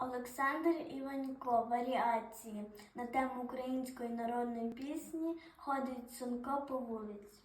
Олександр Іванько. Варіації на тему української народної пісні Ходить сумко по вулиці.